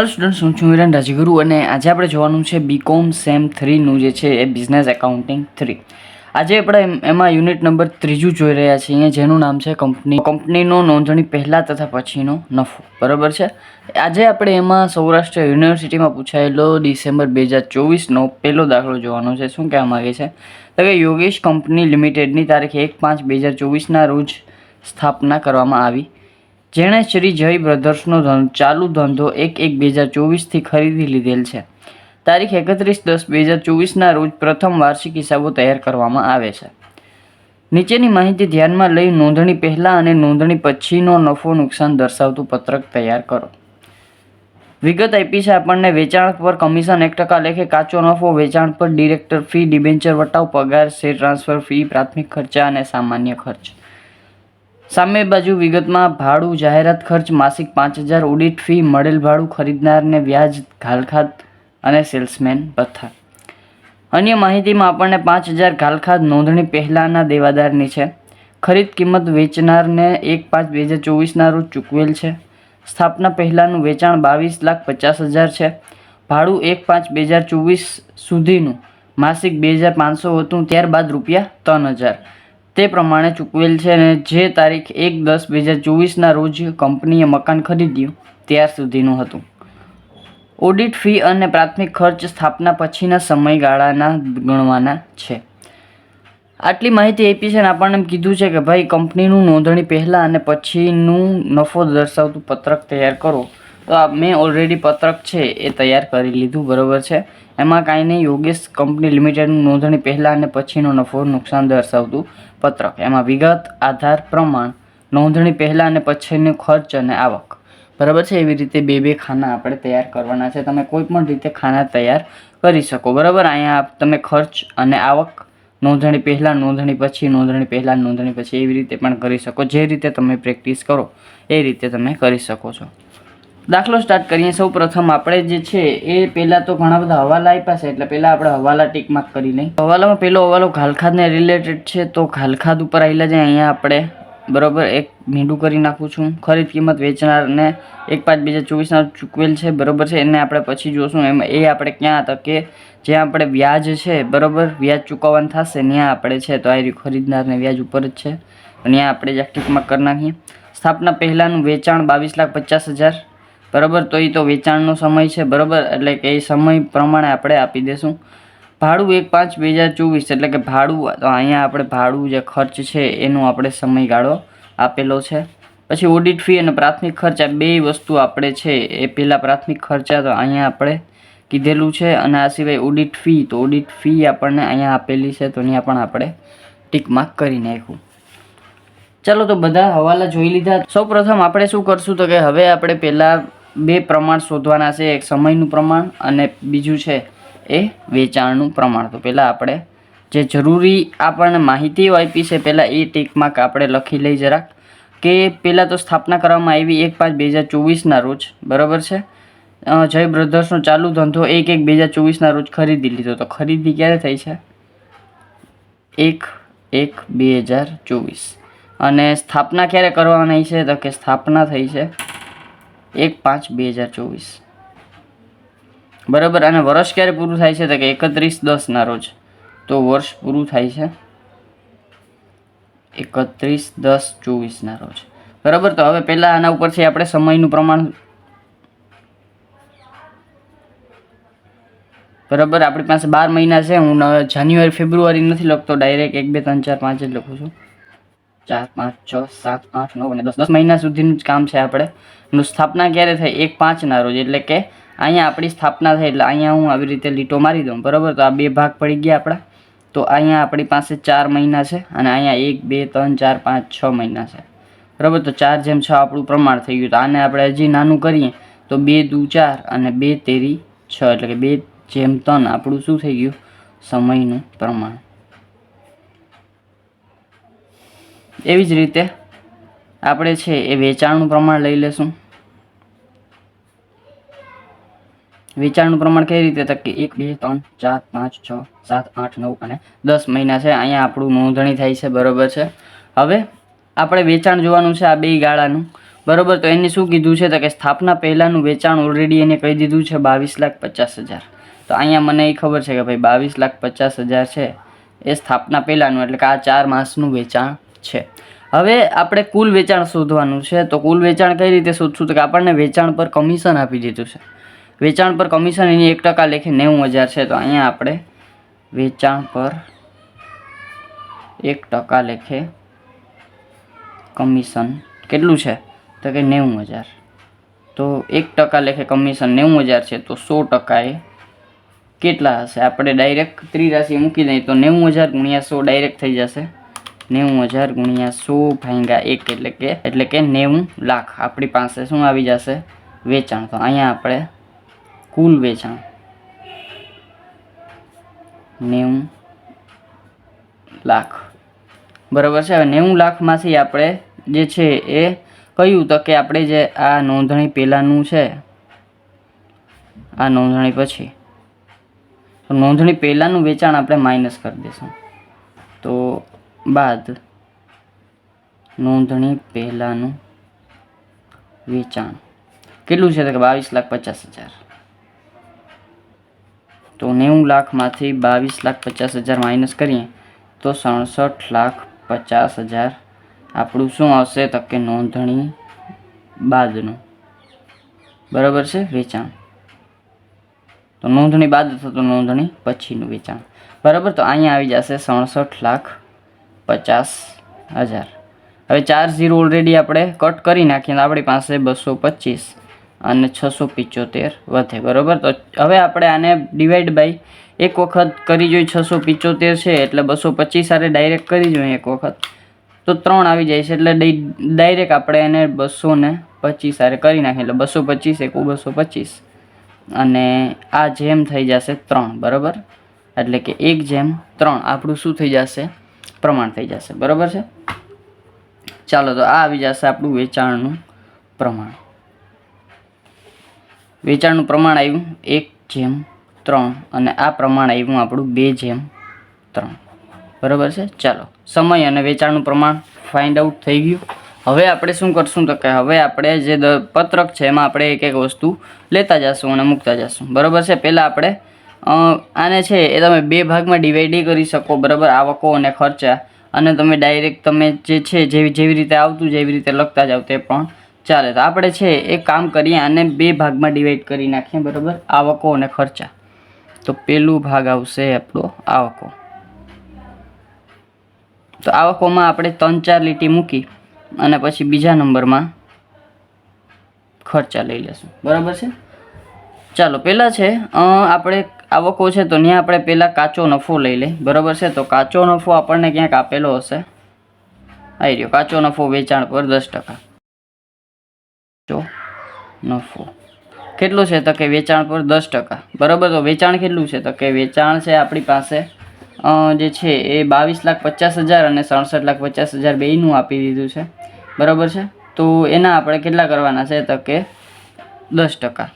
Hello students હું છું વિરાન રાજગુરુ અને આજે આપણે જોવાનું છે બીકોમ સેમ થ્રીનું જે છે એ બિઝનેસ એકાઉન્ટિંગ થ્રી. આજે આપણે એમ- યુનિટ નંબર ત્રીજું જોઈ રહ્યા છીએ. જેનું નામ છે કંપની કંપનીનો નોંધણી પહેલાં તથા પછીનો નફો. બરાબર છે? આજે આપણે એમાં સૌરાષ્ટ્ર યુનિવર્સિટીમાં પૂછાયેલો ડિસેમ્બર બે હજાર ચોવીસનો પહેલો દાખલો જોવાનો છે. શું કહેવા માગે છે? તો કે યોગેશ કંપની લિમિટેડની તારીખ એક પાંચ બે હજાર ચોવીસના રોજ સ્થાપના કરવામાં આવી. જેણે શ્રી જય બ્રધર્સનો ચાલુ ધંધો એક એક બે હજાર ચોવીસથી ખરીદી લીધેલ છે. તારીખ એકત્રીસ દસ બે હજાર ચોવીસના રોજ પ્રથમ વાર્ષિક હિસાબો તૈયાર કરવામાં આવે છે. નીચેની માહિતી ધ્યાનમાં લઈ નોંધણી પહેલાં અને નોંધણી પછીનો નફો નુકસાન દર્શાવતું પત્રક તૈયાર કરો. વિગત આપી છે આપણને વેચાણ પર કમિશન એક ટકા લેખે કાચો નફો, વેચાણ પર ડિરેક્ટર ફી, ડિબેન્ચર વટાવ, પગાર, શેર ટ્રાન્સફર, ફી, પ્રાથમિક ખર્ચા અને સામાન્ય ખર્ચ. સામે બાજુ વિગતમાં ભાડું, જાહેરાત ખર્ચ, માસિક પાંચ હજાર, ઓડિટ ફી, મળેલ ભાડું, ખરીદનારને વ્યાજ ઘાલખાત અને સેલ્સમેન ભથ્થા અન્ય માહિતીમાં આપણને પાંચ હજાર ઘાલખાત નોંધણી પહેલાંના દેવાદારની છે. ખરીદ કિંમત વેચનારને એક પાંચ બે હજાર ચોવીસના રોજ ચૂકવેલ છે. સ્થાપના પહેલાંનું વેચાણ બાવીસ લાખ પચાસ હજાર છે. ભાડું એક પાંચ બે હજાર ચોવીસ સુધીનું. માસિક બે હજાર પાંચસો હતું, ત્યારબાદ રૂપિયા ત્રણ હજાર. તે પ્રમાણે ચૂકવેલ છે અને જે તારીખ એક દસ બે હજાર ચોવીસના રોજ કંપનીએ મકાન ખરીદ્યું, ત્યાર સુધીનું હતું. ઓડિટ ફી અને પ્રાથમિક ખર્ચ સ્થાપના પછીના સમયગાળાના ગણવાના છે. આટલી માહિતી આપી છે અને આપણને કીધું છે કે ભાઈ કંપનીનું નોંધણી પહેલાં અને પછીનું નફો દર્શાવતું પત્રક તૈયાર કરો. તો આ મેં ઓલરેડી પત્રક છે એ તૈયાર કરી લીધું, બરોબર છે? એમાં કાંઈ નહીં, યોગેશ કંપની લિમિટેડનું નોંધણી પહેલાં અને પછીનો નફો નુકસાન દર્શાવતું પત્રક. એમાં વિગત, આધાર, પ્રમાણ, નોંધણી પહેલાં અને પછીનો ખર્ચ અને આવક. બરાબર છે? એવી રીતે બે બે ખાના આપણે તૈયાર કરવાના છે. તમે કોઈ પણ રીતે ખાના તૈયાર કરી શકો. બરાબર? અહીંયા તમે ખર્ચ અને આવક, નોંધણી પહેલાં, નોંધણી પછી, નોંધણી પહેલાં, નોંધણી પછી એવી રીતે પણ કરી શકો. જે રીતે તમે પ્રેક્ટિસ કરો, એ રીતે તમે કરી શકો છો. દાખલો સ્ટાર્ટ કરીએ. સૌ પ્રથમ આપણે જે છે એ પહેલાં તો ઘણા બધા હવાલા આપ્યા છે. એટલે પહેલાં આપણે હવાલા ટીક માર્ક કરી લઈએ. હવાલામાં પહેલો હવાલો ખાલખાદને રિલેટેડ છે તો ઘાલખાદ ઉપર આવેલા છે. અહીંયા આપણે બરાબર એક મીંડું કરી નાખું છું. ખરીદ કિંમત વેચનારને એક પાંચ બે હજાર ચોવીસના ચૂકવેલ છે. બરોબર છે. એને આપણે પછી જોશું. એમાં એ આપણે ક્યાં હતા કે જ્યાં આપણે વ્યાજ છે, બરાબર? વ્યાજ ચૂકવવાનું થશે. ત્યાં આપણે છે તો આ ખરીદનારને વ્યાજ ઉપર જ છે. અને ત્યાં આપણે જ્યાં ટીકમાં કરી નાખીએ. સ્થાપના પહેલાંનું વેચાણ બાવીસ લાખ પચાસ હજાર. બરાબર? તો એ તો વેચાણનો સમય છે, બરાબર? એટલે કે એ સમય પ્રમાણે આપણે આપી દઈશું ભાડું એક પાંચ બે હજાર ચોવીસ, એટલે કે ભાડું, તો અહીંયા આપણે ભાડું જે ખર્ચ છે, એનો આપણે સમયગાળો આપેલો છે. પછી ઓડિટ ફી અને પ્રાથમિક ખર્ચ બે વસ્તુ આપણે છે, એ પહેલાં પ્રાથમિક ખર્ચા તો અહીંયા આપણે કીધેલું છે, અને આ સિવાય ઓડિટ ફી તો ઓડિટ ફી આપણને અહીંયા આપેલી છે, તો અહીંયા પણ આપણે ટીક માર્ક કરી નાખ્યું. ચાલો તો બધા હવાલા જોઈ લીધા. સૌપ્રથમ આપણે શું કરશું તો કે હવે આપણે પહેલાં બે પ્રમાણ શોધવાના છે, એક સમયનું પ્રમાણ અને બીજું છે એ વેચાણનું પ્રમાણ. તો પહેલાં આપણે જે જરૂરી આપણને માહિતીઓ આપી છે, પહેલાં એ ટીકમાં આપણે લખી લઈ જરાક. કે પહેલાં તો સ્થાપના કરવામાં આવી એક પાંચ બે હજાર ચોવીસના રોજ, બરાબર છે? જય બ્રધર્સનો ચાલુ ધંધો એક એક બે હજાર ચોવીસના રોજ ખરીદી લીધો. તો ખરીદી ક્યારે થઈ છે? એક એક બે હજાર ચોવીસ. અને સ્થાપના ક્યારે કરવાની છે? તો કે સ્થાપના થઈ છે એક પાંચ બે હજાર ચોવીસ. બરાબર અને વર્ષ ક્યારે પૂરું થાય છે? તો કે એકત્રીસ દસના રોજ. તો વર્ષ પૂરું થાય છે એકત્રીસ દસ ચોવીસના રોજ. બરાબર, તો હવે પહેલાં આના ઉપરથી આપણે સમયનું પ્રમાણ બરાબર, આપણી પાસે બાર મહિના છે. હું જાન્યુઆરી, ફેબ્રુઆરી નથી લખતો, ડાયરેક્ટ એક, બે, ત્રણ, ચાર, પાંચ જ લખું છું. ચાર, પાંચ, છ, સાત, આઠ, નવ અને દસ. દસ મહિના સુધીનું જ કામ છે આપણે. નું સ્થાપના ક્યારે થાય? એક પાંચના રોજ. એટલે કે અહીંયા આપણી સ્થાપના થઈ એટલે અહીંયા હું આવી રીતે લીટો મારી દઉં. બરાબર? તો આ બે ભાગ પડી ગયા આપણા. તો અહીંયા આપણી પાસે ચાર મહિના છે અને અહીંયા એક, બે, ત્રણ, ચાર, પાંચ, છ મહિના છે. બરાબર? તો ચાર જેમ છ આપણું પ્રમાણ થઈ ગયું. તો આને આપણે હજી નાનું કરીએ. તો બે દુ ચાર અને બે તેરી છ. એટલે કે બે જેમ ત્રણ. આપણું શું થઈ ગયું? સમયનું પ્રમાણ. એવી જ રીતે આપણે છે એ વેચાણનું પ્રમાણ લઈ લેશું. વેચાણનું પ્રમાણ કઈ રીતે તક કે એક, બે, ત્રણ, ચાર, પાંચ, છ, સાત, આઠ, નવ અને દસ મહિના છે. અહીંયા આપણું નોંધણી થાય છે, બરોબર છે. હવે આપણે વેચાણ જોવાનું છે આ બે ગાળાનું. બરોબર, તો એને શું કીધું છે? તો કે સ્થાપના પહેલાંનું વેચાણ ઓલરેડી એને કહી દીધું છે બાવીસ લાખ પચાસ હજાર. તો અહીંયા મને એ ખબર છે કે ભાઈ બાવીસ લાખ પચાસ હજાર છે. એ સ્થાપના પહેલાંનું, એટલે કે આ ચાર માસનું વેચાણ છે. હવે આપણે કુલ વેચાણ શોધવાનું છે, તો કુલ વેચાણ કઈ રીતે શોધશું? તો કે આપણને વેચાણ પર કમિશન આપી દીધું છે. વેચાણ પર કમિશન એની એક ટકા લેખે નેવું હજાર છે, તો અહીંયા આપણે વેચાણ પર એક ટકા લેખે કમિશન કેટલું છે? તો કે નેવું હજાર. તો એક ટકા લેખે કમિશન નેવું હજાર છે, તો સો ટકાએ કેટલા હશે? આપણે ડાયરેક્ટ ત્રિરાશી મૂકી દઈએ તો નેવું હજાર ગુણ્યા સો ડાયરેક્ટ થઈ જશે. નેવું હજાર ગુણ્યા સો ભાંગ્યા એક એટલે કે એટલે કે નેવું લાખ. આપણી પાસે શું આવી જશે? વેચાણ. તો અહીંયા આપણે કુલ વેચાણ. નેવું લાખ. બરાબર છે? હવે નેવું લાખમાંથી આપણે જે છે એ કહ્યું તો કે આપણે જે આ નોંધણી પહેલાંનું છે, આ નોંધણી પછી. તો નોંધણી પહેલાંનું વેચાણ આપણે માઇનસ કરી દઈશું. તો બાદ નોંધણી પહેલાંનું વેચાણ. કેટલું છે તો કે બાવીસ લાખ પચાસ હજાર? તો નેવું લાખમાંથી બાવીસ લાખ પચાસ હજાર માઇનસ કરીએ, તો સડસઠ લાખ પચાસ હજાર. આપણું શું આવશે તો કે નોંધણી બાદનું. બરાબર છે? વેચાણ. તો નોંધણી બાદ થતું નોંધણી પછીનું વેચાણ. બરાબર? તો અહીંયા આવી જશે સડસઠ લાખ પચાસ હજાર. હવે ચાર ઝીરો ઓલરેડી આપણે કટ કરી નાખીએ આપણી પાસે બસો પચીસ અને છસો પિચોતેર વધે, બરાબર? તો હવે આપણે આને ડિવાઈડ બાય એક વખત કરી જોઈએ છસો પિચોતેર છે એટલે બસો પચીસ આરે ડાયરેક્ટ કરી જોઈએ એક વખત. તો ત્રણ આવી જાય છે એટલે ડાયરેક્ટ આપણે એને બસો ને પચીસ આરે કરી નાખીએ એટલે બસો પચીસ એકું બસો પચીસ. અને આ જેમ થઈ જશે ત્રણ, બરાબર? એટલે કે એક જેમ ત્રણ. આપણું શું થઈ જશે? પ્રમાણ થઈ જશે. બરાબર છે? ચાલો તો આ આવી જશે આપણું વેચાણનું પ્રમાણ. વેચાણનું પ્રમાણ આવ્યું એક જેમ ત્રણ અને આ પ્રમાણ આવ્યું આપણું બે જેમ ત્રણ. બરાબર છે? ચાલો, સમય અને વેચાણનું પ્રમાણ ફાઇન્ડ આઉટ થઈ ગયું. હવે આપણે શું કરશું તો કે હવે આપણે જે પત્રક છે એમાં આપણે એક એક વસ્તુ લેતા જશું અને મૂકતા જશું. બરાબર છે? પહેલાં આપણે આને છે એ તમે બે ભાગમાં ડિવાઈડ કરી શકો, બરાબર? આવકો અને ખર્ચા. અને તમે ડાયરેક્ટ તમે જે છે, જેવી જેવી રીતે આવતું, જેવી રીતે લખતા જાવ તે પણ ચાલે. તો આપણે છે એ કામ કરીએ, આને બે ભાગમાં ડિવાઈડ કરી નાખીએ, બરાબર? આવકો અને ખર્ચા. તો પેલું ભાગ આવશે આપણો આવકો. તો આવકોમાં આપણે ત્રણ, ચાર લીટી મૂકી અને પછી બીજા નંબરમાં ખર્ચા લઈ લેશું. બરાબર છે? ચાલો પહેલાં છે આપણે આવકો છે તો ત્યાં આપણે પહેલાં કાચો નફો લઈ લઈએ બરાબર છે? તો કાચો નફો આપણને ક્યાંક આપેલો હશે? આવી રહ્યો. કાચો નફો વેચાણ પર દસ ટકા. કાચો નફો. કેટલું છે? તો કે વેચાણ પર દસ ટકા. બરાબર? તો વેચાણ કેટલું છે? તો કે વેચાણ છે આપણી પાસે જે છે એ બાવીસ લાખ પચાસ હજાર અને સડસઠ લાખ પચાસ હજાર બેયનું આપી દીધું છે. બરાબર છે? તો એના આપણે કેટલા કરવાના છે? તો કે દસ ટકા.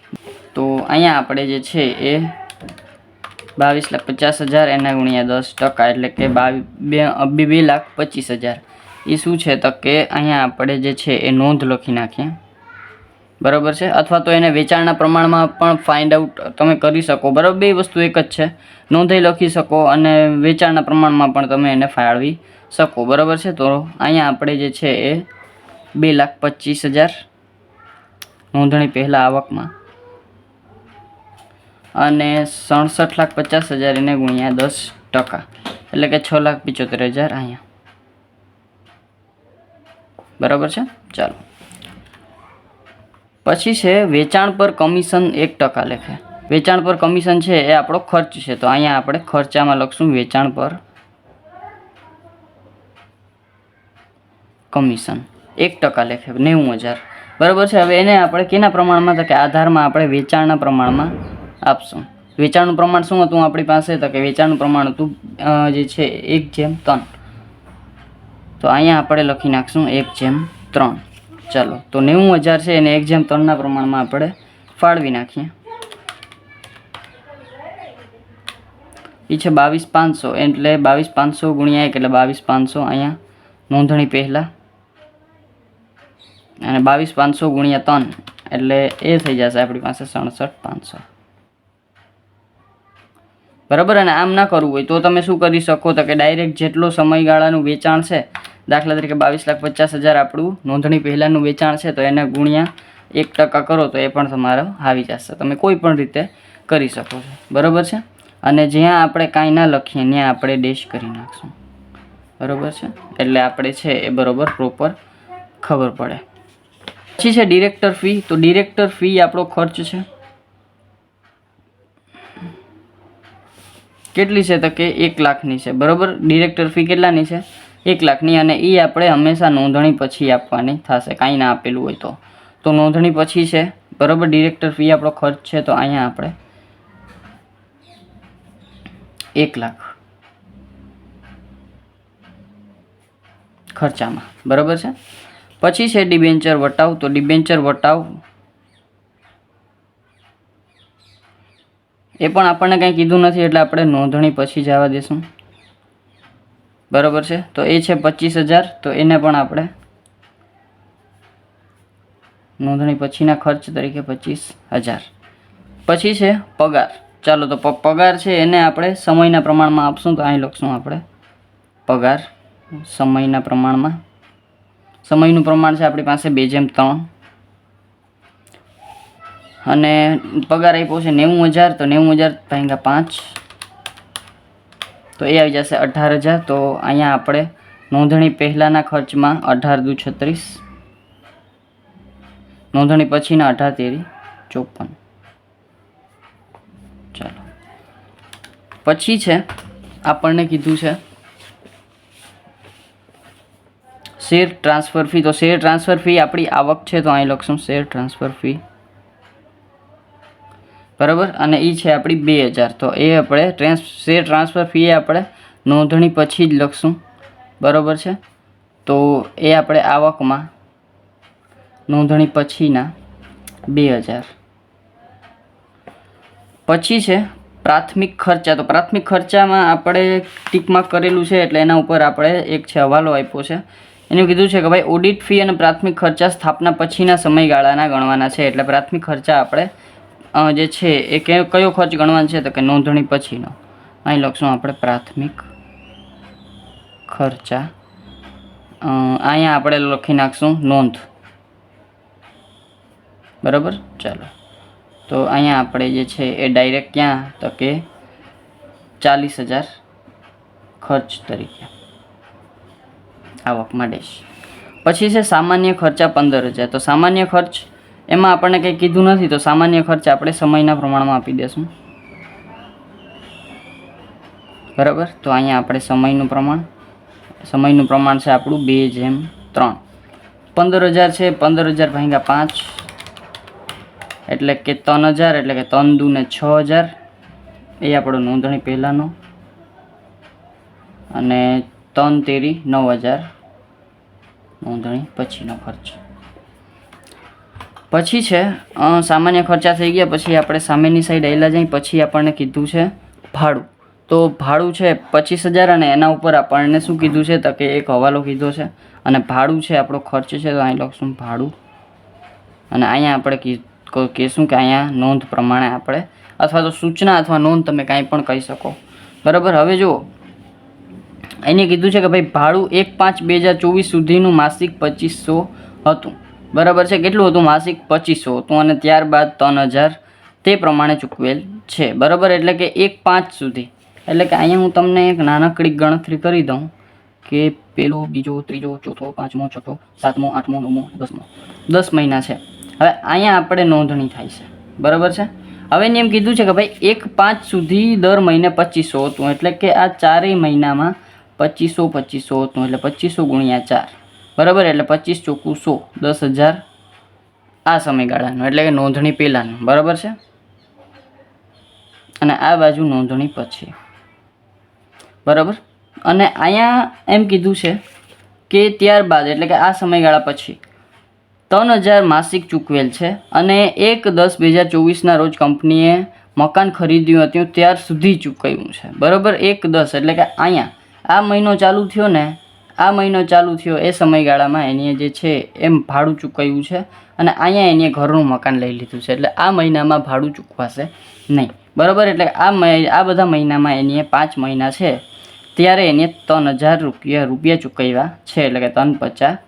તો અહીંયા આપણે જે છે એ બાવીસ લાખ પચાસ હજાર, એના ગુણ્યા દસ ટકા, એટલે કે બે બે લાખ પચીસ હજાર. એ શું છે તો કે અહીંયા આપણે જે છે એ નોંધ લખી નાખીએ. બરાબર છે? અથવા તો એને વેચાણના પ્રમાણમાં પણ ફાઇન્ડ આઉટ તમે કરી શકો. બરાબર? બે વસ્તુ એક જ છે. નોંધાઈ લખી શકો અને વેચાણના પ્રમાણમાં પણ તમે એને ફાળવી શકો. બરાબર છે? તો અહીંયા આપણે જે છે એ બે લાખ પચીસ હજાર. નોંધણી પહેલાં આવકમાં. અને સડસઠ લાખ પચાસ હજાર એને ગુણ્યા દસ ટકા. એટલે કે છ લાખ પિચોતેર હજાર અહીંયા. બરાબર છે? ચાલો. પછી છે વેચાણ પર કમિશન એક ટકા લેખે. વેચાણ પર કમિશન છે એ આપણો ખર્ચ છે. તો અહીંયા આપણે ખર્ચામાં લખશું વેચાણ પર કમિશન. એક ટકા લેખે, નેવું હજાર. બરાબર છે? હવે એને આપણે કેના પ્રમાણમાં? તો કે આધારમાં આપણે વેચાણના પ્રમાણમાં આપશું. વેચાણનું પ્રમાણ શું હતું આપણી પાસે? તો કે વેચાણનું પ્રમાણ હતું જે છે, એક જેમ ત્રણ. તો અહીંયા આપણે લખી નાખશું, એક જેમ ત્રણ. ચાલો, તો નેવું હજાર છે એને એક જેમ ત્રણના પ્રમાણમાં આપણે ફાળવી નાખીએ. એ છે બાવીસ પાંચસો, એટલે બાવીસ પાંચસો ગુણ્યા એક, એટલે બાવીસ પાંચસો અહીંયા નોંધણી પહેલાં. અને બાવીસ પાંચસો ગુણ્યા ત્રણ, એટલે એ થઈ જશે આપણી પાસે સડસઠ પાંચસો. બરાબર? અને આમ ના કરવું હોય તો તમે શું કરી શકો? તો કે ડાયરેક્ટ જેટલો સમયગાળાનું વેચાણ છે, દાખલા તરીકે બાવીસ લાખ પચાસ હજાર આપણું નોંધણી પહેલાંનું વેચાણ છે, તો એને ગુણ્યા એક ટકા કરો, તો એ પણ તમારો આવી જશે. તમે કોઈ પણ રીતે કરી શકો છો. બરાબર છે? અને જ્યાં આપણે કાંઈ ના લખીએ, ત્યાં આપણે ડેશ કરી નાખશું. બરાબર છે? એટલે આપણે છે એ બરાબર પ્રોપર ખબર પડે. પછી છે ડિરેક્ટર ફી તો ડિરેક્ટર ફી આપણો ખર્ચ છે કેટલી છે તો કે એક લાખની છે, બરાબર? ડિરેક્ટર ફી કેટલાની છે? એક લાખની, અને એ આપણે હંમેશા નોંધણી પછી આપવાની થશે, કાંઈ ના આપેલું હોય તો. તો નોંધણી પછી છે, બરાબર? ડિરેક્ટર ફી આપણો ખર્ચ છે તો અહીંયા આપણે એક લાખ ખર્ચામાં, બરાબર છે? પછી છે ડિબેન્ચર વટાવ, તો ડિબેન્ચર વટાવ એ પણ આપણને કંઈ કીધું નથી એટલે આપણે નોંધણી પછી જવા દેશું. બરાબર છે? તો એ છે પચીસ હજાર, તો એને પણ આપણે નોંધણી પછીના ખર્ચ તરીકે પચીસ હજાર. પછી છે પગાર. ચાલો તો પગાર છે એને આપણે સમયના પ્રમાણમાં આપશું તો અહીં લખશું આપણે? પગાર સમયના પ્રમાણમાં. સમયનું પ્રમાણ છે આપણી પાસે બે જેમ ત્રણ. અને પગાર આપ્યો છે નેવું હજાર તો નેવું હજાર ભાગ્યા પાંચ. તો એ આવી જશે અઢાર હજાર તો અહીંયા આપણે નોંધણી પહેલાંના ખર્ચમાં અઢાર દુ છત્રીસ. નોંધણી પછીના અઢાર તેરી ચોપન. ચાલો. પછી છે, આપણને કીધું છે, શેર ટ્રાન્સફર ફી. તો શેર ટ્રાન્સફર ફી આપણી આવક છે, તો અહીં લખશું શેર ટ્રાન્સફર ફી. બરાબર? અને એ છે આપણી બે હજાર. તો એ આપણે ટ્રાન્સ શેર ટ્રાન્સફર ફી આપણે નોંધણી પછી જ લખશું. બરાબર છે? તો એ આપણે આવકમાં નોંધણી પછીના બે હજાર. પછી છે પ્રાથમિક ખર્ચા. તો પ્રાથમિક ખર્ચામાં આપણે ટીકમાં કરેલું છે એટલે એના ઉપર આપણે એક છે હવાલો આપ્યો છે. એનું કીધું છે કે ભાઈ ઓડિટ ફી અને પ્રાથમિક ખર્ચા સ્થાપના પછીના સમયગાળાના ગણવાના છે. એટલે પ્રાથમિક ખર્ચા આપણે જે છે, એ કયો ખર્ચ ગણવાનો છે તો કે નોંધણી પછીનો. અહીં લખશું આપણે પ્રાથમિક ખર્ચા અહીંયા આપણે લખી નાખશું નોંધ. બરાબર? ચાલો. તો અહીંયા આપણે જે છે, એ ડાયરેક્ટ ક્યાં? તો કે ચાલીસ હજાર ખર્ચ તરીકે. આવકમાં ડેશ. પછી છે, સામાન્ય ખર્ચા પંદર હજાર. તો સામાન્ય ખર્ચ એમાં આપણને કંઈ કીધું નથી તો સામાન્ય ખર્ચ આપણે સમયના પ્રમાણમાં આપી દેશું. બરાબર? તો અહીંયા આપણે સમયનું પ્રમાણ સમયનું પ્રમાણ છે આપણું બે જેમ ત્રણ. પંદર હજાર છે, પંદર હજાર ભાગ્યા પાંચ. એટલે કે ત્રણ હજાર, એટલે કે ત્રણ દુ ને છ હજાર. એ આપણો નોંધણી પહેલાંનો. અને ત્રણ તેરી નવ હજાર નોંધણી પછીનો ખર્ચ. પછી છે સામાન્ય ખર્ચા થઈ ગયા, પછી આપણે સામેની સાઈડ આવેલા જઈ પછી આપણને કીધું છે ભાડું. તો ભાડું છે પચીસ હજાર અને એના ઉપર આપણને શું કીધું છે? તો કે એક હવાલો કીધો છે. અને ભાડું છે, આપણો ખર્ચ છે, તો અહીં લખશું ભાડું. અને અહીંયા આપણે કહીશું કે અહીંયા નોંધ પ્રમાણે આપણે, અથવા તો સૂચના અથવા નોંધ તમે કાંઈ પણ કહી શકો. બરાબર? હવે જુઓ. એને કીધું છે કે ભાઈ, ભાડું એક પાંચ બે હજાર ચોવીસ સુધીનું માસિક પચીસો હતું. બરાબર છે? કેટલું હતું? માસિક પચીસો. હતું અને ત્યારબાદ ત્રણ હજાર. તે પ્રમાણે ચૂકવેલ છે. બરાબર? એટલે કે એક પાંચ સુધી. એટલે કે અહીંયા હું તમને એક નાનકડી ગણતરી કરી દઉં કે પેલો, બીજો, ત્રીજો, ચોથો, પાંચમો, છઠ્ઠો, સાતમો, આઠમો, નવમો, દસમો. દસ મહિના છે. હવે અહીંયા આપણે નોંધણી થાય છે. બરાબર છે? હવે એની એમ કીધું છે કે ભાઈ, એક પાંચ સુધી દર મહિને પચીસો હતું. એટલે કે આ ચારેય મહિનામાં પચીસો પચીસો હતું. એટલે પચીસો ગુણ્યા ચાર. બરાબર? એટલે પચીસ ચોખ્ખું સો, દસ હજાર આ સમયગાળાનું, એટલે કે નોંધણી પહેલાંનું, બરાબર છે? અને આ બાજુ નોંધણી પછી. બરાબર? અને અહીંયા એમ કીધું છે કે ત્યારબાદ, એટલે કે આ સમયગાળા પછી, ત્રણ હજાર માસિક ચૂકવેલ છે અને એક દસ બે હજાર ચોવીસના રોજ કંપનીએ મકાન ખરીદ્યું હતું, ત્યાર સુધી ચૂકવ્યું છે. બરાબર? એક દસ, એટલે કે અહીંયા. આ મહિનો ચાલુ થયો ને આ મહિનો ચાલુ થયો એ સમયગાળામાં એની જે છે એમ ભાડું ચૂકવ્યું છે અને અહીંયા એની ઘરનું મકાન લઈ લીધું છે. એટલે આ મહિનામાં ભાડું ચૂકવાશે નહીં. બરાબર? એટલે આ આ બધા મહિનામાં એની પાંચ મહિના છે. ત્યારે એને ત્રણ હજાર રૂપિયા રૂપિયા ચૂકવ્યા છે. એટલે કે ત્રણ પચાસ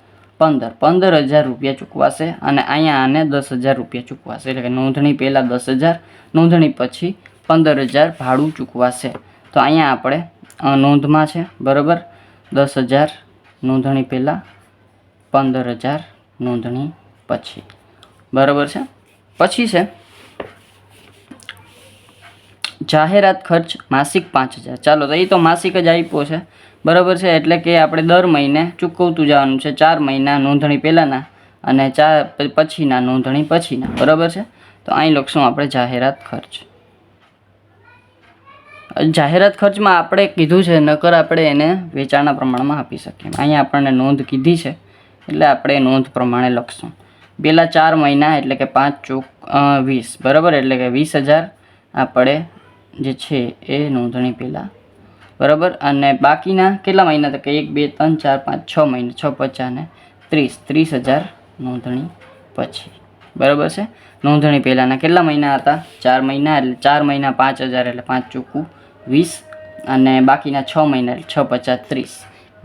પંદર. પંદર હજાર રૂપિયા ચૂકવાશે અને અહીંયા આને દસ હજાર રૂપિયા ચૂકવાશે. એટલે કે નોંધણી પહેલાં દસ હજાર, નોંધણી પછી પંદર હજાર ભાડું ચૂકવાશે. તો અહીંયા આપણે નોંધમાં છે. બરાબર? દસ હજાર નોંધણી પહેલાં, પંદર હજાર નોંધણી પછી. બરાબર છે? પછી છે, જાહેરાત ખર્ચ માસિક પાંચ હજાર. ચાલો, તો એ તો માસિક જ આપ્યો છે. બરાબર છે? એટલે કે આપણે દર મહિને ચૂકવતું જવાનું છે. ચાર મહિના નોંધણી પહેલાંના અને ચાર પછીના નોંધણી પછીના. બરાબર છે? તો અહીં લખશું આપણે જાહેરાત ખર્ચ. જાહેરાત ખર્ચમાં આપણે કીધું છે, નકર આપણે એને વેચાણના પ્રમાણમાં આપી શકીએ. અહીંયા આપણને નોંધ કીધી છે, એટલે આપણે નોંધ પ્રમાણે લખશું. પહેલાં ચાર મહિના એટલે કે પાંચ ચોક વીસ, બરાબર? એટલે કે વીસ હજાર આપણે જે છે એ નોંધણી પહેલાં બરાબર? અને બાકીના કેટલા મહિના? તો કે એક, બે, ત્રણ, ચાર, પાંચ, છ મહિના, છ, પચાસ ને ત્રીસ. ત્રીસ હજાર નોંધણી પછી. બરાબર છે? નોંધણી પહેલાંના કેટલા મહિના હતા? ચાર મહિના એટલે ચાર મહિના પાંચ હજાર એટલે પાંચ ચોખ્ખું વીસ અને બાકીના છ મહિના, છ પચાસ ત્રીસ.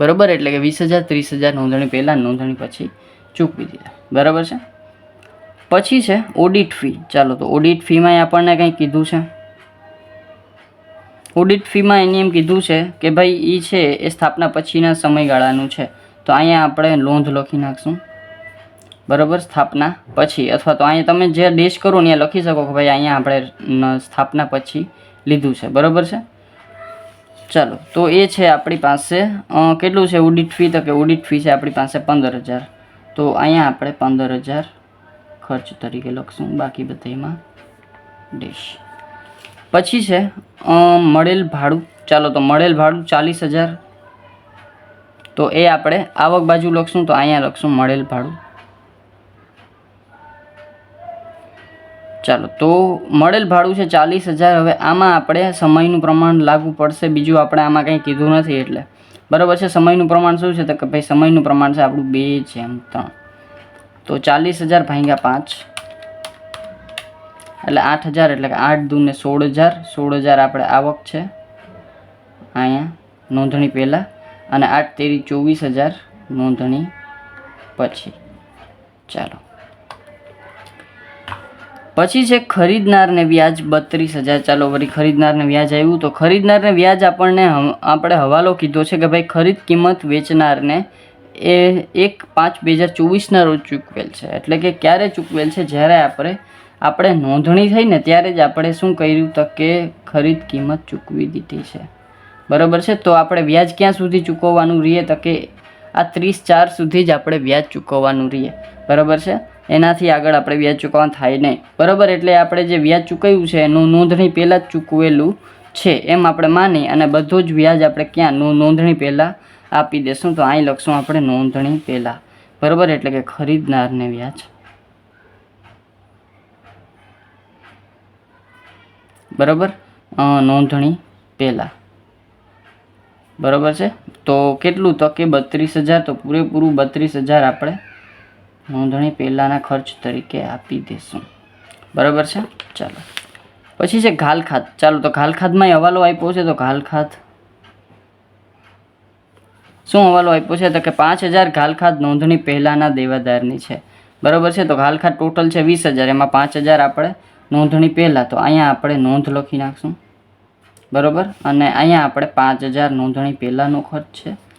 બરાબર? એટલે કે વીસ હજાર, ત્રીસ હજાર નોંધણી પહેલાં નોંધણી પછી ચૂકવી દીધા. બરાબર છે? પછી છે ઓડિટ ફી. ચાલો, તો ઓડિટ ફીમાં આપણને કંઈ કીધું છે? ઓડિટ ફીમાં એને એમ કીધું છે કે ભાઈ એ છે એ સ્થાપના પછીના સમયગાળાનું છે. તો અહીંયા આપણે નોંધ લખી નાખશું. બરાબર? સ્થાપના પછી. અથવા તો અહીંયા તમે જે ડેશ કરો ને લખી શકો કે ભાઈ, અહીંયા આપણે સ્થાપના પછી લીધું છે. બરાબર છે? ચાલો, તો એ છે આપણી પાસે. કેટલું છે ઓડિટ ફી? તો કે ઓડિટ ફી છે આપણી પાસે પંદર હજાર. તો અહીંયા આપણે પંદર હજાર ખર્ચ તરીકે લખશું બાકી બધામાં ડીશ. પછી છે મળેલ ભાડું. ચાલો, તો મળેલ ભાડું ચાલીસ હજાર. તો એ આપણે આવક બાજુ લખશું, તો અહીંયા લખશું મળેલ ભાડું. ચાલો, તો મળેલ ભાડું છે ચાલીસ હજાર. હવે આમાં આપણે સમયનું પ્રમાણ લાગુ પડશે. બીજું આપણે આમાં કંઈ કીધું નથી એટલે. બરાબર છે, સમયનું પ્રમાણ શું છે? તો કે ભાઈ, સમયનું પ્રમાણ છે આપણું બે જેમ ત્રણ. તો ચાલીસ હજાર ભાંગ્યા પાંચ. એટલે આઠ હજાર, એટલે કે આઠ દૂને સોળ હજાર. સોળ હજાર આપણે આવક છે. અહીંયા, નોંધણી પહેલાં. અને આઠ તેરી ચોવીસ હજાર નોંધણી પછી. ચાલો. પછી છે ખરીદનારને વ્યાજ બત્રીસ હજાર, ચાલો વળી ખરીદનારને વ્યાજ આવ્યું તો ખરીદનારને વ્યાજ આપણને આપણે હવાલો કીધો છે કે ભાઈ ખરીદ કિંમત વેચનારને એ એક પાંચ બે હજાર ચોવીસના રોજ ચૂકવેલ છે. એટલે કે ક્યારે ચૂકવેલ છે? જ્યારે આપણે આપણે નોંધણી થઈ ને ત્યારે જ આપણે શું કર્યું તો કે ખરીદ કિંમત ચૂકવી દીધી છે. બરાબર છે? તો આપણે વ્યાજ ક્યાં સુધી ચૂકવવાનું રહીએ તો કે આ ત્રીસ ચાર સુધી જ આપણે વ્યાજ ચૂકવવાનું રહીએ બરાબર છે? એનાથી આગળ આપણે વ્યાજ ચૂકવવાનું થાય નહીં. બરાબર? એટલે આપણે જે વ્યાજ ચૂકવ્યું છે, એનું નોંધણી પહેલાં જ ચૂકવેલું છે. એમ આપણે માની અને બધું જ વ્યાજ આપણે ક્યાં? નોંધણી પહેલાં આપી દેશું. તો અહીં લખશું આપણે નોંધણી પહેલાં. બરાબર? એટલે કે ખરીદનારને વ્યાજ. બરાબર? નોંધણી પહેલાં. બરાબર છે? તો કેટલું? તો કે બત્રીસ હજાર? તો પૂરેપૂરું બત્રીસ હજાર આપણે નોંધણી પહેલાંના ખર્ચ તરીકે આપી દઈશું બરાબર છે? ચાલો. પછી છે ઘાલખાત ચાલો, તો ઘાલખાતમાં હવાલો આપ્યો છે, તો ઘાલખાત શું હવાલો આપ્યો છે? તો કે પાંચ હજાર ઘાલખાત નોંધણી પહેલાંના દેવાદારની છે. બરાબર છે? તો ઘાલખાત ટોટલ છે વીસ હજાર. એમાં પાંચ હજાર આપણે નોંધણી પહેલાં. તો અહીંયા આપણે નોંધ લખી નાખશું. બરાબર? અને અહીંયા આપણે પાંચ હજાર નોંધણી પહેલાંનો ખર્ચ છે.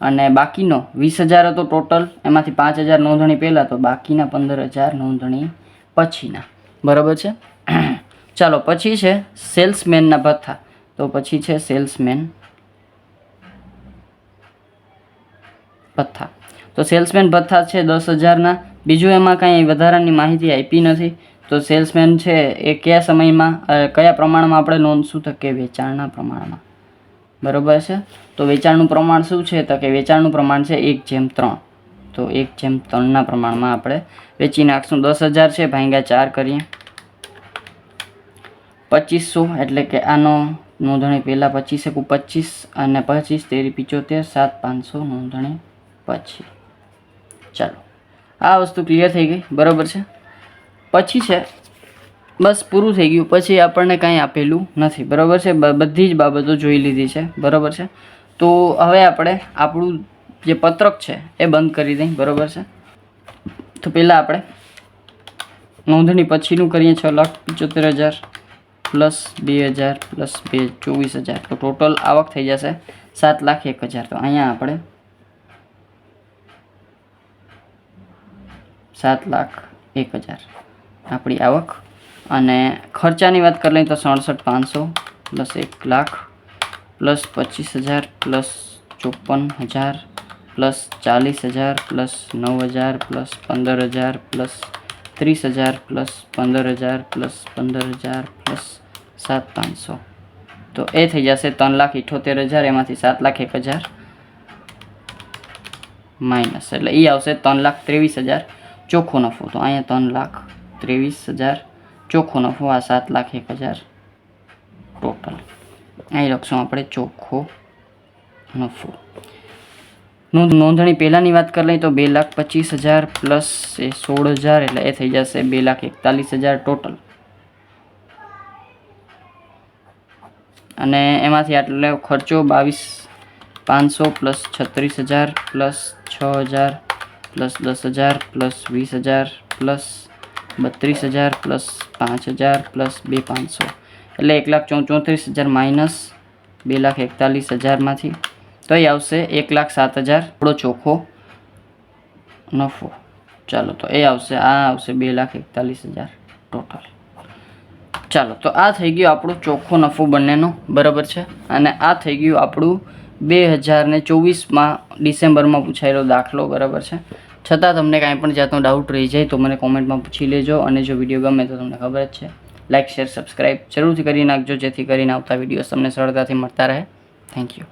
અને બાકીનો વીસ હજાર હતો ટોટલ એમાંથી પાંચ હજાર નોંધણી પહેલાં તો બાકીના પંદર હજાર નોંધણી પછીના. બરાબર છે? ચાલો, પછી છે સેલ્સમેનના ભથ્થા. તો પછી છે સેલ્સમેન ભથ્થા. તો સેલ્સમેન ભથ્થા છે દસ હજારના. બીજું એમાં કાંઈ વધારાની માહિતી આપી નથી. તો સેલ્સમેન છે એ કયા સમયમાં કયા પ્રમાણમાં આપણે નોંધશું તો કે વેચાણના પ્રમાણમાં. બરોબર છે? તો વેચાણનું પ્રમાણ શું છે? તો કે વેચાણનું પ્રમાણ છે એક જેમ ત્રણ. તો એક જેમ ત્રણના પ્રમાણમાં આપણે વેચી નાખશું. દસ હજાર છે, ભાંગ્યા ચાર કરીએ. પચીસો, એટલે કે આનો નોંધણી પહેલાં પચીસ એકું પચીસ અને પચીસ તેરી પિચોતેર, સાત પાંચસો, નોંધણી પછી. ચાલો. આ વસ્તુ ક્લિયર થઈ ગઈ. બરાબર છે? પછી છે બસ પૂરું થઈ ગયું. પછી આપણને કાંઈ આપેલું નથી. બરાબર છે? બધી જ બાબતો જોઈ લીધી છે. બરાબર છે? તો હવે આપણે આપણું જે પત્રક છે એ બંધ કરી દઈએ બરાબર છે? તો પહેલાં આપણે નોંધણી પછીનું કરીએ. છ લાખ પંચોતેર હજાર પ્લસ બે હજાર પ્લસ બે, ચોવીસ હજાર. તો ટોટલ આવક થઈ જશે સાત લાખ એક હજાર. તો અહીંયા આપણે સાત લાખ એક હજાર. આપણી આવક અને ખર્ચાની વાત કરી લઈએ તો સડસઠ પાંચસો પ્લસ એક લાખ પ્લસ પચીસ હજાર પ્લસ ચોપન હજાર પ્લસ ચાલીસ હજાર પ્લસ નવ હજાર પ્લસ પંદર હજાર પ્લસ ત્રીસ હજાર પ્લસ પંદર હજાર પ્લસ પંદર હજાર પ્લસ સાત પાંચસો. તો એ થઈ જશે ત્રણ લાખ ઇઠોતેર હજાર, એમાંથી સાત લાખ એક હજાર માઇનસ. એટલે એ આવશે ત્રણ લાખ ત્રેવીસ હજાર ચોખ્ખો નફો. તો અહીંયા ત્રણ લાખ ત્રેવીસ હજાર ચોખ્ખો નફો આ સાત લાખ એક હજાર ટોટલ. અહીં લખશું આપણે ચોખ્ખો નફો નોંધ, નોંધણી પહેલાંની વાત કરી લઈએ તો બે લાખ પચીસ હજાર પ્લસ એ સોળ હજાર એટલે એ થઈ જશે બે લાખ એકતાલીસ હજાર ટોટલ. અને એમાંથી આટલો ખર્ચો બાવીસ, પાંચસો પ્લસ છત્રીસ હજાર પ્લસ છ હજાર પ્લસ દસ હજાર પ્લસ વીસ હજાર પ્લસ બત્રીસ હજાર પ્લસ પાંચ હજાર પ્લસ બે પાંચસો. એટલે એક લાખ ચોત્રીસ હજાર માઇનસ બે લાખ એકતાલીસ હજારમાંથી. તો એ આવશે એક લાખ સાત હજાર. આપણો ચોખ્ખો નફો. ચાલો, તો એ આવશે, આ આવશે બે લાખ એકતાલીસ હજાર ટોટલ ચાલો, તો આ થઈ ગયું આપણું ચોખ્ખો નફો બંનેનો, બરાબર છે? અને આ થઈ ગયું આપણું બે હજાર ને ચોવીસમાં ડિસેમ્બરમાં પૂછાયેલો દાખલો, બરાબર છે? છતાં તમને કાંઈ પણ જાતનો ડાઉટ રહી જાય તો મને કોમેન્ટમાં પૂછી લેજો અને જો વીડિયો ગમે તો તમને ખબર જ છે. લાઇક શેર સબસ્ક્રાઈબ જરૂરથી કરી નાખજો જેથી કરીને આવતા વિડીયોઝ તમને સરળતાથી મળતા રહે. Thank you